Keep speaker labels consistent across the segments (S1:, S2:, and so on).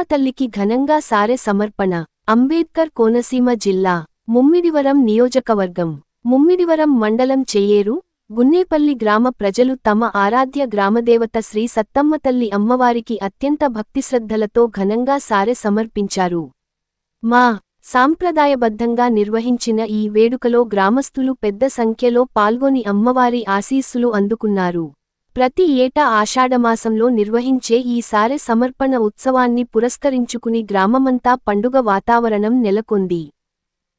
S1: సత్తమ్మ తల్లికి ఘనంగా సారె సమర్పణ. అంబేద్కర్ కోనసీమ జిల్లా ముమ్మిడివరం నియోజకవర్గం. ముమ్మిడివరం మండలం చెయ్యేరు గున్నేపల్లి గ్రామ ప్రజలు తమ ఆరాధ్య గ్రామదేవత శ్రీ సత్తమ్మ తల్లి అమ్మవారికి అత్యంత భక్తిశ్రద్ధలతో ఘనంగా సారె సమర్పించారు. మా సాంప్రదాయబద్ధంగా నిర్వహించిన ఈ వేడుకలో గ్రామస్తులు పెద్ద సంఖ్యలో పాల్గొని అమ్మవారి ఆశీస్సులు అందుకున్నారు. ప్రతి ఏటా ఆషాఢమాసంలో నిర్వహించే ఈ సారె సమర్పణ ఉత్సవాన్ని పురస్కరించుకుని గ్రామమంతా పండుగ వాతావరణం నెలకొంది.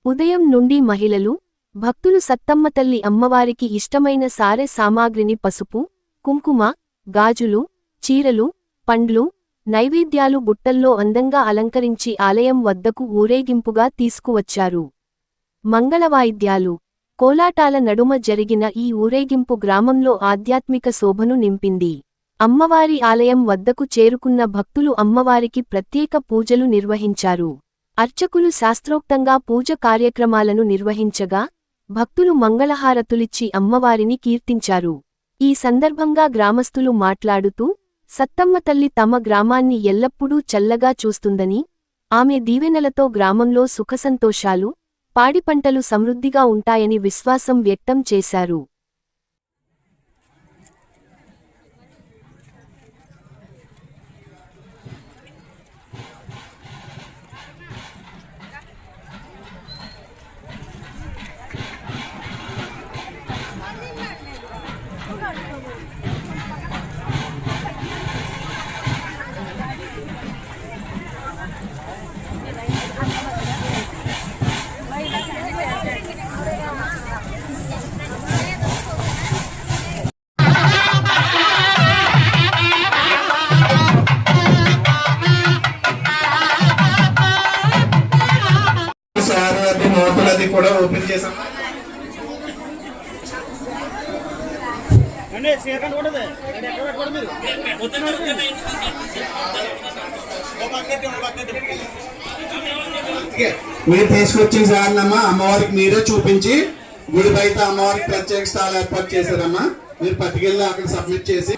S1: ఉదయం నుండి మహిళలు భక్తులు సత్తమ్మతల్లి అమ్మవారికి ఇష్టమైన సారె సామాగ్రిని పసుపు కుంకుమ గాజులు చీరలు పండ్లు నైవేద్యాలు బుట్టల్లో అందంగా అలంకరించి ఆలయం వద్దకు ఊరేగింపుగా తీసుకువచ్చారు. మంగళవాయిద్యాలు కోలాటాల నడుమ జరిగిన ఈ ఊరేగింపు గ్రామంలో ఆధ్యాత్మిక శోభను నింపింది. అమ్మవారి ఆలయం వద్దకు చేరుకున్న భక్తులు అమ్మవారికి ప్రత్యేక పూజలు నిర్వహించారు. అర్చకులు శాస్త్రోక్తంగా పూజ కార్యక్రమాలను నిర్వహించగా భక్తులు మంగళహారతులిచ్చి అమ్మవారిని కీర్తించారు. ఈ సందర్భంగా గ్రామస్తులు మాట్లాడుతూ సత్తమ్మ తల్లి తమ గ్రామాన్ని ఎల్లప్పుడూ చల్లగా చూస్తుందని ఆమె దీవెనలతో గ్రామంలో సుఖసంతోషాలు పాడిపంటలు సమృద్ధిగా ఉంటాయని విశ్వాసం వ్యక్తం చేశారు.
S2: కూడా ఓపెన్ చేసాం
S3: మీరు?
S2: తీసుకొచ్చిన సార్లమ్మా అమ్మవారికి మీరే చూపించి గుడి బయట అమ్మవారికి ప్రత్యేక స్థాలు ఏర్పాటు చేశారమ్మా. మీరు పట్టుకెళ్ళి అక్కడ సబ్మిట్ చేసి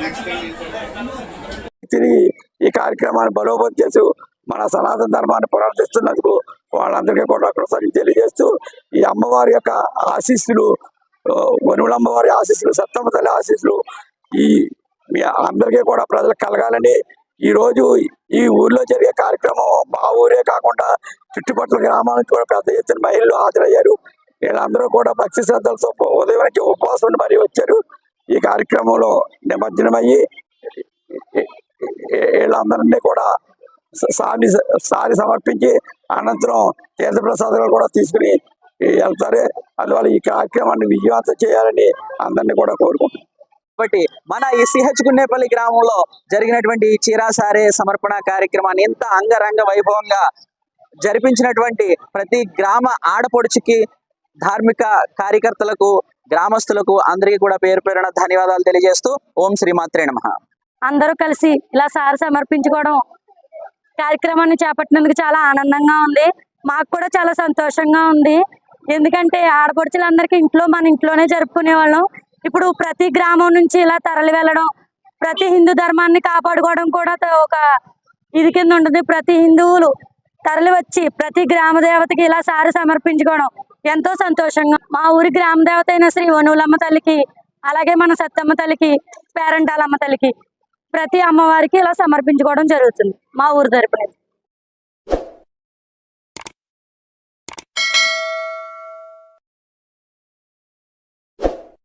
S2: నెక్స్ట్
S4: తిరిగి ఈ కార్యక్రమాన్ని బలోపేతం చేస్తూ మన సనాతన ధర్మాన్ని పునరుద్ధరిస్తున్నందుకు వాళ్ళందరికీ కూడా ఒకసారి తెలియజేస్తూ ఈ అమ్మవారి యొక్క ఆశీస్సులు వనులమ్మవారి వనువుల అమ్మవారి ఆశీస్సులు సత్తమ్మ తల్లి ఆశీస్సులు ఈ మీ అందరికీ కూడా ప్రజలకు కలగాలని ఈరోజు ఈ ఊర్లో జరిగే కార్యక్రమం మా ఊరే కాకుండా చుట్టుపక్కల గ్రామాల నుంచి కూడా పెద్ద ఎత్తున మహిళలు హాజరయ్యారు. వీళ్ళందరూ కూడా భక్తి శ్రద్ధలతో ఉదయానికి ఉపవాసం మరి మరీ వచ్చారు. ఈ కార్యక్రమంలో నిమజ్జనమయ్యి వీళ్ళందరినీ కూడా సారి సారి సమర్పించి అనంతరం తీర్థప్రసాదాలు కూడా తీసుకుని వెళ్తారు. అందువల్ల ఈ కార్యక్రమాన్ని విజయవంతం చేయాలని అందరినీ కూడా కోరుకుంటున్నాను
S5: కాబట్టి మన ఈ సిహెచ్ గున్నేపల్లి గ్రామంలో జరిగినటువంటి ఈ చీరాసారే సమర్పణ కార్యక్రమాన్ని ఇంత అంగరంగ వైభవంగా జరిపించినటువంటి ప్రతి గ్రామ ఆడపడుచుకి ధార్మిక కార్యకర్తలకు గ్రామస్తులకు అందరికీ కూడా పేరు పేరున ధన్యవాదాలు తెలియజేస్తూ ఓం శ్రీమాత్రే నమః.
S6: అందరూ కలిసి ఇలా సార్ సమర్పించుకోవడం కార్యక్రమాన్ని చేపట్టినందుకు చాలా ఆనందంగా ఉంది. మాకు కూడా చాలా సంతోషంగా ఉంది. ఎందుకంటే ఆడపడుచులందరికీ ఇంట్లో మన ఇంట్లోనే జరుపుకునే వాళ్ళం. ఇప్పుడు ప్రతి గ్రామం నుంచి ఇలా తరలి వెళ్ళడం ప్రతి హిందూ ధర్మాన్ని కాపాడుకోవడం కూడా ఒక ఇది కింద ఉంటుంది. ప్రతి హిందువులు తరలి వచ్చి ప్రతి గ్రామ దేవతకి ఇలా సారి సమర్పించుకోవడం ఎంతో సంతోషంగా మా ఊరి గ్రామ దేవత అయిన శ్రీ వనులమ్మ తల్లికి అలాగే మన సత్తమ్మ తల్లికి పేరంటాలమ్మ తల్లికి ప్రతి అమ్మవారికి ఇలా సమర్పించుకోవడం జరుగుతుంది మా ఊరు తరపున.